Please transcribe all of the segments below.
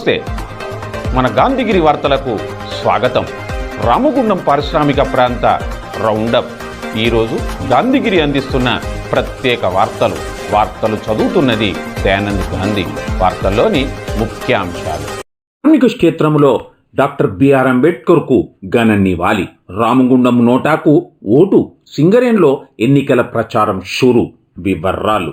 నమస్తే. మన గాంధీగిరి వార్తలకు స్వాగతం. రామగుండం పారిశ్రామిక ప్రాంత రౌండప్. ఈరోజు గాంధీగిరి అందిస్తున్న ప్రత్యేక వార్తలు. వార్తలు చదువుతున్నది దయానంద్ గాంధీ. వార్తల్లోని ముఖ్యాంశాలు. కార్మిక క్షేత్రంలో డాక్టర్ బిఆర్ అంబేద్కర్కు ఘన నివాలి రామగుండం నోటాకు ఓటు సింగరేన్లో ఎన్నికల ప్రచారం షురు. వివర్రాలు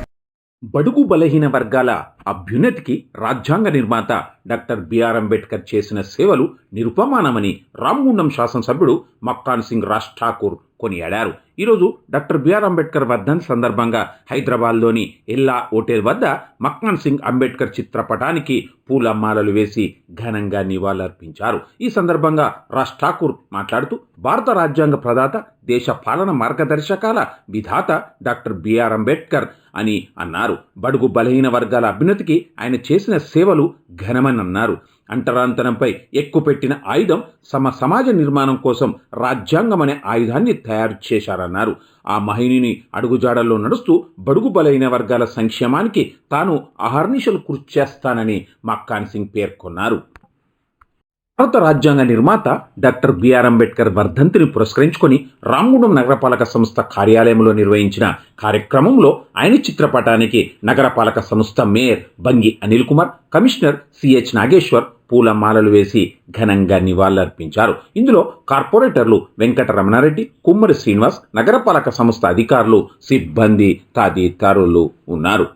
బడుగు బలహీన వర్గాల అభ్యున్నతికి రాజ్యాంగ నిర్మాత డాక్టర్ బిఆర్ అంబేద్కర్ చేసిన సేవలు నిరుపమానమని రామగుండం శాసనసభ్యుడు మక్కాన్ సింగ్ రాజ్ ఠాకూర్ కొనియాడారు. ఈరోజు డాక్టర్ బిఆర్ అంబేద్కర్ వర్ధన్ సందర్భంగా హైదరాబాద్లోని ఎల్లా హోటల్ వద్ద మక్కాన్ సింగ్ అంబేద్కర్ చిత్రపటానికి పూలమాలలు వేసి ఘనంగా నివాళులర్పించారు. ఈ సందర్భంగా రాజ్ ఠాకూర్ మాట్లాడుతూ భారత రాజ్యాంగ ప్రదాత దేశ పాలన మార్గదర్శకాల విధాత డాక్టర్ బిఆర్ అంబేద్కర్ అని అన్నారు. బడుగు బలహీన వర్గాల ఉన్నతికి ఆయన చేసిన సేవలు ఘనమనన్నారు. అంటరాంతనంపై ఎక్కుపెట్టిన ఆయుధం సమ సమాజ నిర్మాణం కోసం రాజ్యాంగం అనే ఆయుధాన్ని తయారు చేశారన్నారు. ఆ మహిళని అడుగుజాడల్లో నడుస్తూ బడుగు బలైన వర్గాల సంక్షేమానికి తాను అహర్నిశలు కృషి చేస్తానని మక్కాన్ సింగ్ పేర్కొన్నారు. భారత రాజ్యాంగ నిర్మాత డాక్టర్ బిఆర్ అంబేద్కర్ వర్ధంతిని పురస్కరించుకొని రామగుండం నగరపాలక సంస్థ కార్యాలయంలో నిర్వహించిన కార్యక్రమంలో ఆయన చిత్రపటానికి నగరపాలక సంస్థ mayor Bangi Anil Kumar commissioner CH Nageshwar పూలమాలలు వేసి ఘనంగా నివాళులర్పించారు. ఇందులో కార్పొరేటర్లు వెంకటరమణారెడ్డి కుమ్మరి శ్రీనివాస్ నగరపాలక సంస్థ అధికారులు సిబ్బంది తదితరులు ఉన్నారు.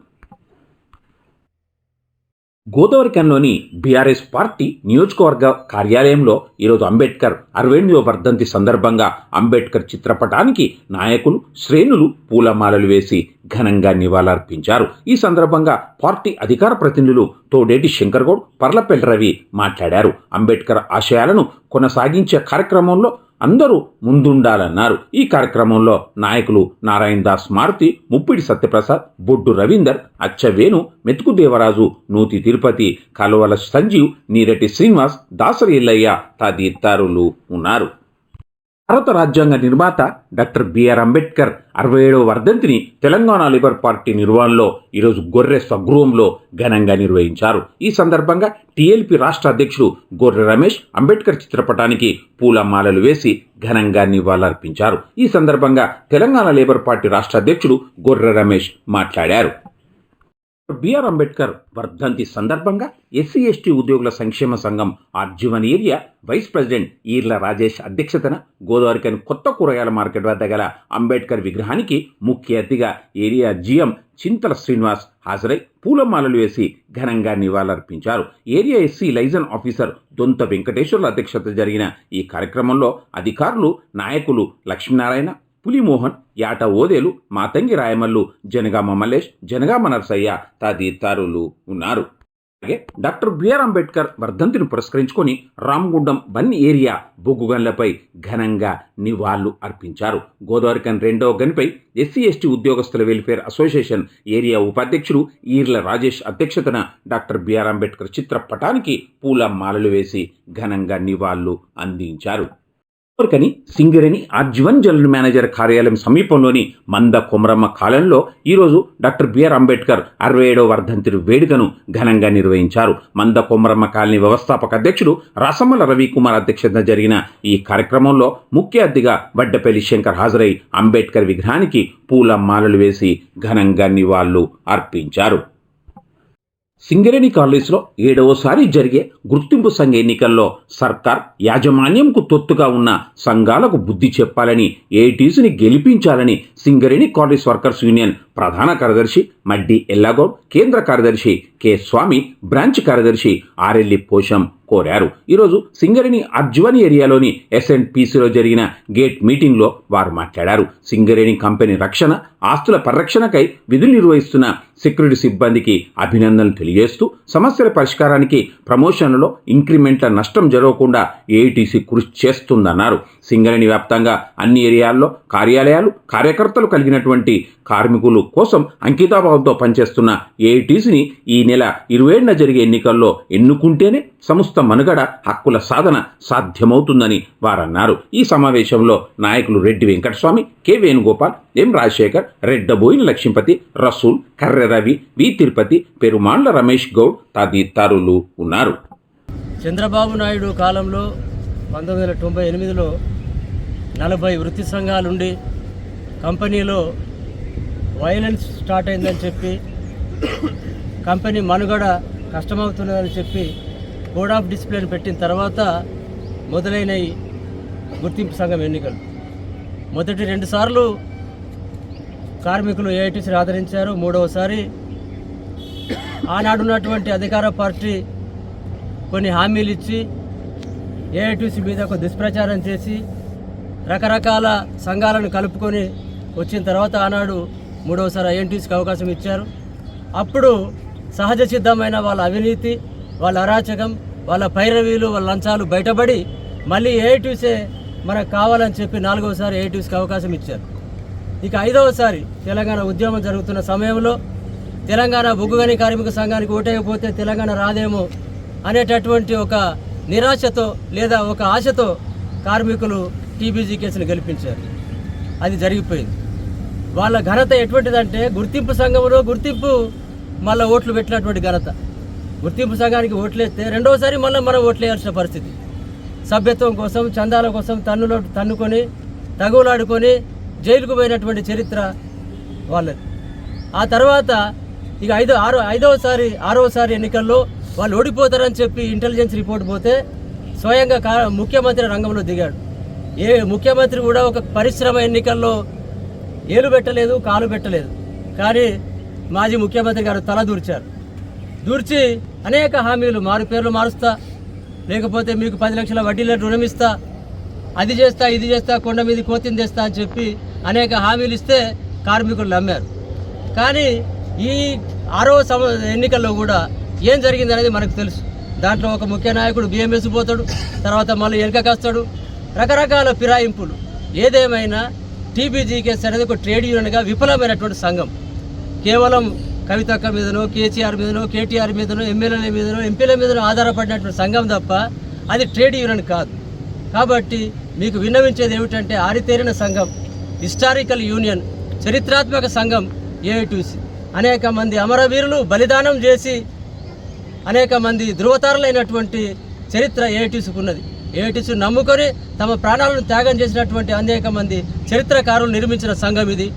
గోదావరికంలోని బీఆర్ఎస్ పార్టీ నియోజకవర్గ కార్యాలయంలో ఈరోజు అంబేద్కర్ అరవై వర్ధంతి సందర్భంగా అంబేద్కర్ చిత్రపటానికి నాయకులు శ్రేణులు పూలమాలలు వేసి ఘనంగా నివాళులర్పించారు. ఈ సందర్భంగా పార్టీ అధికార ప్రతినిధులు తోడేటి శంకర్గౌడ్ పర్లపల్లి రవి మాట్లాడారు. అంబేద్కర్ ఆశయాలను కొనసాగించే కార్యక్రమంలో అందరూ ముందుండాలన్నారు. ఈ కార్యక్రమంలో నాయకులు నారాయణ దాస్ మారుతి ముప్పిడి సత్యప్రసాద్ బొడ్డు రవీందర్ అచ్చవేణు మెతుకు దేవరాజు నూతి తిరుపతి కలవల సంజీవ్ నీరటి శ్రీనివాస్ దాసరి ఎల్లయ్య తదితరులు ఉన్నారు. భారత రాజ్యాంగ నిర్మాత డాక్టర్ బిఆర్ అంబేద్కర్ అరవై ఏడవ వర్ధంతిని తెలంగాణ లేబర్ పార్టీ నిర్వహణలో ఈరోజు గొర్రె స్వగృహంలో ఘనంగా నిర్వహించారు. ఈ సందర్భంగా టీఎల్పీ రాష్ట్ర అధ్యక్షుడు గొర్రె రమేష్ అంబేద్కర్ చిత్రపటానికి పూలమాలలు వేసి ఘనంగా నివాళులర్పించారు. ఈ సందర్భంగా తెలంగాణ లేబర్ పార్టీ రాష్ట్ర అధ్యక్షుడు గొర్రె రమేష్ మాట్లాడారు. బిఆర్ అంబేద్కర్ వర్ధంతి సందర్భంగా ఎస్సీ ఎస్టీ ఉద్యోగుల సంక్షేమ సంఘం R G one area vice president Eerla Rajesh అధ్యక్షతన గోదావరికని కొత్త కూరగాయల మార్కెట్ వద్ద గల అంబేద్కర్ విగ్రహానికి ముఖ్య అతిథిగా ఏరియా జీఎం చింతల శ్రీనివాస్ హాజరై పూలమాలలు వేసి ఘనంగా నివాళులర్పించారు. Area SC liaison officer Donta Venkateshwarla అధ్యక్షత జరిగిన ఈ కార్యక్రమంలో అధికారులు నాయకులు లక్ష్మీనారాయణ పులిమోహన్ యాట ఓదేలు మాతంగి రాయమల్లు జనగామ మల్లేష్ జనగామ నర్సయ్య తదితరులు ఉన్నారు. అలాగే డాక్టర్ బిఆర్ అంబేద్కర్ వర్ధంతిని పురస్కరించుకొని రామగుండం బన్ని ఏరియా బొగ్గుగన్లపై ఘనంగా నివాళులు అర్పించారు. గోదావరికన్ రెండవ గనిపై ఎస్సీ ఎస్టీ ఉద్యోగస్తుల వెల్ఫేర్ అసోసియేషన్ ఏరియా ఉపాధ్యక్షుడు ఈర్ల రాజేష్ అధ్యక్షతన డాక్టర్ బిఆర్ అంబేద్కర్ చిత్రపటానికి పూల మాలలు వేసి ఘనంగా నివాళులు అందించారు. కోరికని సింగరేణి ఆర్జీవన్ జనరల్ మేనేజర్ కార్యాలయం సమీపంలోని మంద కొమరమ్మ కాలంలో ఈరోజు డాక్టర్ బిఆర్ అంబేద్కర్ అరవై ఏడవ వర్ధంతిరు వేడుకను ఘనంగా నిర్వహించారు. మంద కొమరమ్మ కాలనీ వ్యవస్థాపక అధ్యక్షుడు రసమల రవికుమార్ అధ్యక్షతన జరిగిన ఈ కార్యక్రమంలో ముఖ్య అతిథిగా వడ్డపల్లి శంకర్ హాజరై అంబేద్కర్ విగ్రహానికి పూల మాలలు వేసి ఘనంగా నివాళులు అర్పించారు. సింగరేణి కాలేజ్లో ఏడవసారి జరిగే గుర్తింపు సంఘ ఎన్నికల్లో సర్కార్ యాజమాన్యంకు తొత్తుగా ఉన్న సంఘాలకు బుద్ధి చెప్పాలని ఏటీసీని గెలిపించాలని సింగరేణి కాలేజ్ వర్కర్స్ యూనియన్ ప్రధాన కార్యదర్శి మడ్డి ఎల్లాగౌడ్ కేంద్ర కార్యదర్శి కె స్వామి బ్రాంచ్ కార్యదర్శి ఆర్ఎల్లి పోషం కోరారు. ఈరోజు సింగరేణి అర్జువని ఏరియాలోని ఎస్ఎన్పిసిలో జరిగిన గేట్ మీటింగ్లో వారు మాట్లాడారు. సింగరేణి కంపెనీ రక్షణ ఆస్తుల పరిరక్షణకై విధులు నిర్వహిస్తున్న సెక్యూరిటీ సిబ్బందికి అభినందనలు తెలియజేస్తూ సమస్యల పరిష్కారానికి ప్రమోషన్లలో ఇంక్రిమెంట్ల నష్టం జరగకుండా ఏఐటీసీ కృషి చేస్తుందన్నారు. సింగరేణి వ్యాప్తంగా అన్ని ఏరియాల్లో కార్యాలయాలు కార్యకర్తలు కలిగినటువంటి కార్మికులు కోసం అంకితాభావంతో పనిచేస్తున్న ఏఐటీసీని ఈ నెల ఇరవై ఏడున జరిగే ఎన్నికల్లో ఎన్నుకుంటేనే సంస్థ మనుగడ హక్కుల సాధన సాధ్యమవుతుందని వారన్నారు. ఈ సమావేశంలో నాయకులు Reddy Venkataswamy K Venugopal M Rajasekhar Reddaboina Lakshmipathi Rasool Karre Ravi V Tirupati Perumandla Ramesh Goud తదితరులు ఉన్నారు. చంద్రబాబు నాయుడు కాలంలో పంతొమ్మిది వందల తొంభై ఎనిమిదిలో నలభై వృత్తి సంఘాలుండి కంపెనీలో వైలెన్స్ స్టార్ట్ అయిందని చెప్పి కంపెనీ మనుగడ కష్టమవుతున్నదని చెప్పి బోర్డ్ ఆఫ్ డిసిప్లిన్ పెట్టిన తర్వాత మొదలైన గుర్తింపు సంఘం ఎన్నికలు. మొదటి రెండు సార్లు కార్మికులు ఏఐటీసీని ఆదరించారు. మూడవసారి ఆనాడున్నటువంటి అధికార పార్టీ కొన్ని హామీలు ఇచ్చి ఏఐటీసీ మీద ఒక దుష్ప్రచారం చేసి రకరకాల సంఘాలను కలుపుకొని వచ్చిన తర్వాత ఆనాడు మూడవసారి ఐఎన్టీసీకి అవకాశం ఇచ్చారు. అప్పుడు సహజ సిద్ధమైన వాళ్ళ అవినీతి వాళ్ళ అరాచకం వాళ్ళ పైరవీలు వాళ్ళ లంచాలు బయటపడి మళ్ళీ ఏఐటీసే మనకు కావాలని చెప్పి నాలుగవసారి ఏఐటీసీకి అవకాశం ఇచ్చారు. ఇక ఐదవసారి తెలంగాణ ఉద్యమం జరుగుతున్న సమయంలో తెలంగాణ బొగ్గుగని కార్మిక సంఘానికి ఓటేయకపోతే తెలంగాణ రాదేమో అనేటటువంటి ఒక నిరాశతో లేదా ఒక ఆశతో కార్మికులు టీబీజీ కేసును గెలిపించారు. అది జరిగిపోయింది. వాళ్ళ ఘనత ఎటువంటిదంటే గుర్తింపు సంఘంలో గుర్తింపు మళ్ళీ ఓట్లు పెట్టినటువంటి ఘనత. గుర్తింపు సంఘానికి ఓట్లేస్తే రెండవసారి మళ్ళీ మనం ఓట్లేయాల్సిన పరిస్థితి. సభ్యత్వం కోసం చందాల కోసం తన్నులో తన్నుకొని తగులాడుకొని జైలుకు పోయినటువంటి చరిత్ర వాళ్ళది. ఆ తర్వాత ఇక ఐదో ఆరో ఐదవసారి ఆరవసారి ఎన్నికల్లో వాళ్ళు ఓడిపోతారని చెప్పి ఇంటెలిజెన్స్ రిపోర్ట్ పోతే స్వయంగా కా ముఖ్యమంత్రి రంగంలో దిగాడు. ఏ ముఖ్యమంత్రి కూడా ఒక పరిశ్రమ ఎన్నికల్లో ఏలు పెట్టలేదు కాలు పెట్టలేదు. కానీ మాజీ ముఖ్యమంత్రి గారు తల దూర్చారు. దూర్చి అనేక హామీలు మారు పేర్లు మారుస్తా లేకపోతే మీకు పది లక్షల వడ్డీలను రుణం ఇస్తా అది చేస్తా ఇది చేస్తా కొండ మీద కోతిని తెస్తా అని చెప్పి అనేక హామీలు ఇస్తే కార్మికులు నమ్మారు. కానీ ఈ ఆరో సమ ఎన్నికల్లో కూడా ఏం జరిగింది అనేది మనకు తెలుసు. దాంట్లో ఒక ముఖ్య నాయకుడు బిఎంఎస్ పోతాడు తర్వాత మళ్ళీ వెనకకొస్తాడు రకరకాల ఫిరాయింపులు. ఏదేమైనా టీబీజీకేఎస్ అనేది ఒక ట్రేడ్ యూనియన్గా విఫలమైనటువంటి సంఘం. కేవలం కవితక్క మీదనో కేసీఆర్ మీదనో కేటీఆర్ మీదనో ఎమ్మెల్యేల మీదనో ఎంపీల మీదనో ఆధారపడినటువంటి సంఘం తప్ప అది ట్రేడ్ యూనియన్ కాదు. కాబట్టి మీకు విన్నవించేది ఏమిటంటే ఆరితేరిన సంఘం హిస్టారికల్ యూనియన్ చరిత్రాత్మక సంఘం ఏఐటీసీ అనేక మంది అమరవీరులు బలిదానం చేసి అనేక మంది ధృవతారులైనటువంటి చరిత్ర ఏఐటీసీకి ఉన్నది ఏఐటీసీ నమ్ముకొని తమ ప్రాణాలను త్యాగం చేసినటువంటి అనేక మంది చరిత్రకారులు నిర్మించిన సంఘం ఇది.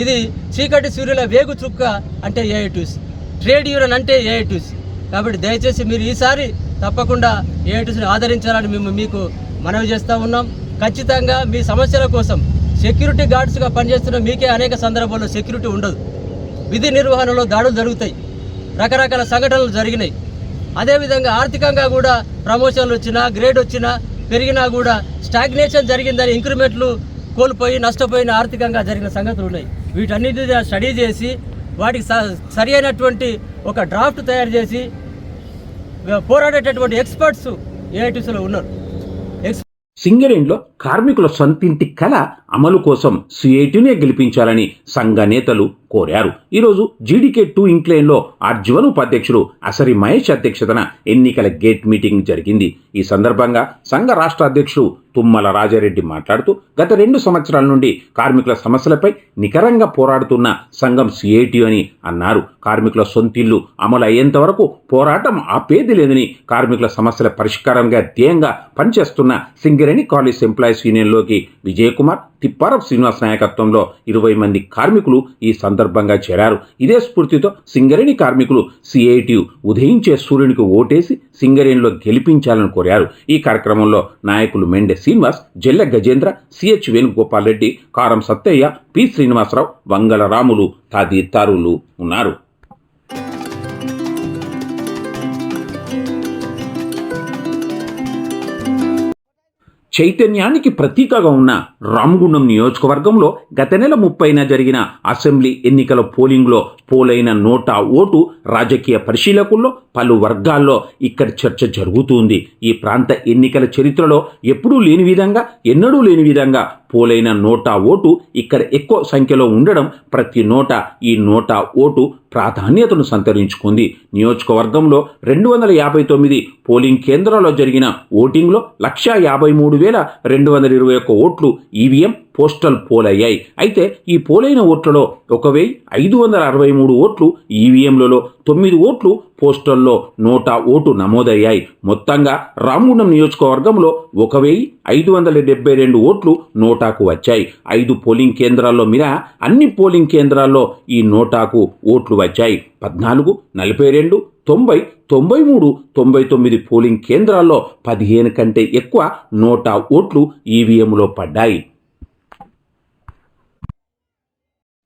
ఇది చీకటి సూర్యుల వేగు చుక్క అంటే ఏఐటీసీ ట్రేడ్ యూనియన్ అంటే ఏఐటీసీ కాబట్టి దయచేసి మీరు ఈసారి తప్పకుండా ఏఐటీసీని ఆదరించాలని మేము మీకు మనవి చేస్తూ ఉన్నాం. ఖచ్చితంగా మీ సమస్యల కోసం సెక్యూరిటీ గార్డ్స్గా పనిచేస్తున్న మీకే అనేక సందర్భాల్లో సెక్యూరిటీ ఉండదు. విధి నిర్వహణలో దాడులు జరుగుతాయి. రకరకాల సంఘటనలు జరిగినాయి. అదేవిధంగా ఆర్థికంగా కూడా ప్రమోషన్లు వచ్చినా గ్రేడ్ వచ్చినా పెరిగినా కూడా స్టాగ్నేషన్ జరిగిందని ఇంక్రిమెంట్లు కోల్పోయి నష్టపోయిన ఆర్థికంగా జరిగిన సంగతులు ఉన్నాయి. వీటన్నిటి స్టడీ చేసి వాటికి స- సరి అయినటువంటి ఒక డ్రాఫ్ట్ తయారు చేసి పోరాడేటటువంటి ఎక్స్పర్ట్స్ ఏఐటీసీలో ఉన్నారు. సింగరేణిలో కార్మికుల సొంతింటి కళ అమలు కోసం సిఐటినే గెలిపించాలని సంఘ నేతలు కోరారు. ఈరోజు జీడీకే టూ ఇంక్లేన్లో అర్జువన్ ఉపాధ్యక్షుడు అసరి మహేష్ అధ్యక్షతన ఎన్నికల గేట్ మీటింగ్ జరిగింది. ఈ సందర్భంగా సంఘ రాష్ట్ర అధ్యక్షుడు తుమ్మల రాజారెడ్డి మాట్లాడుతూ గత రెండు సంవత్సరాల నుండి కార్మికుల సమస్యలపై నికరంగా పోరాడుతున్న సంఘం సిఐటి అని అన్నారు. కార్మికుల సొంతిల్లు అమలు అయ్యేంత వరకు పోరాటం ఆపేది లేదని కార్మికుల సమస్యల పరిష్కారంగా ధ్యేయంగా పనిచేస్తున్న సింగరేణి కాలేజ్ ఎంప్లాయీస్ యూనియన్లోకి విజయకుమార్ తిప్పారపు శ్రీనివాస్ నాయకత్వంలో ఇరవై మంది కార్మికులు ఈ సందర్భంగా సందర్భంగా చేరారు. ఇదే స్ఫూర్తితో సింగరేణి కార్మికులు సిఐటి ఉదయించే సూర్యునికి ఓటేసి సింగరేణిలో గెలిపించాలని కోరారు. ఈ కార్యక్రమంలో నాయకులు మెండె శ్రీనివాస్ జెల్ల గజేంద్ర సిహెచ్ వేణుగోపాల్ రెడ్డి కారం సత్తయ్య పి శ్రీనివాసరావు వంగల రాములు తదితరులు ఉన్నారు. చైతన్యానికి ప్రతీకగా ఉన్న రామగుండం నియోజకవర్గంలో గత నెల ముప్పైన జరిగిన అసెంబ్లీ ఎన్నికల పోలింగ్లో పోలైన నోటా ఓటు రాజకీయ పరిశీలకుల్లో పలు వర్గాల్లో ఇక్కడ చర్చ జరుగుతుంది. ఈ ప్రాంత ఎన్నికల చరిత్రలో ఎప్పుడూ లేని విధంగా ఎన్నడూ లేని విధంగా పోలైన నోటా ఓటు ఇక్కడ ఎక్కువ సంఖ్యలో ఉండడం ప్రతి నోట ఈ నోటా ఓటు ప్రాధాన్యతను సంతరించుకుంది. నియోజకవర్గంలో రెండు వందల యాభై తొమ్మిది పోలింగ్ కేంద్రాల్లో జరిగిన ఓటింగ్లో లక్షా యాభై మూడు వేల రెండు వందల ఇరవై ఒక్క ఓట్లు ఈవీఎం పోస్టల్ పోల్ అయ్యాయి. అయితే ఈ పోలైన ఓట్లలో ఒక వెయ్యి ఐదు వందల అరవై మూడు ఓట్లు ఈవీఎంలలో తొమ్మిది ఓట్లు పోస్టల్లో నూట ఓటు నమోదయ్యాయి. మొత్తంగా రామగుండం నియోజకవర్గంలో ఒక వెయ్యి ఐదు వందల డెబ్బై రెండు ఓట్లు నోటాకు వచ్చాయి. ఐదు పోలింగ్ కేంద్రాల్లో మినహా అన్ని పోలింగ్ కేంద్రాల్లో ఈ నోటాకు ఓట్లు వచ్చాయి. పద్నాలుగు నలభై రెండు తొంభై తొంభై మూడు తొంభై తొమ్మిది పోలింగ్ కేంద్రాల్లో పదిహేను కంటే ఎక్కువ నోటా ఓట్లు ఈవీఎంలో పడ్డాయి.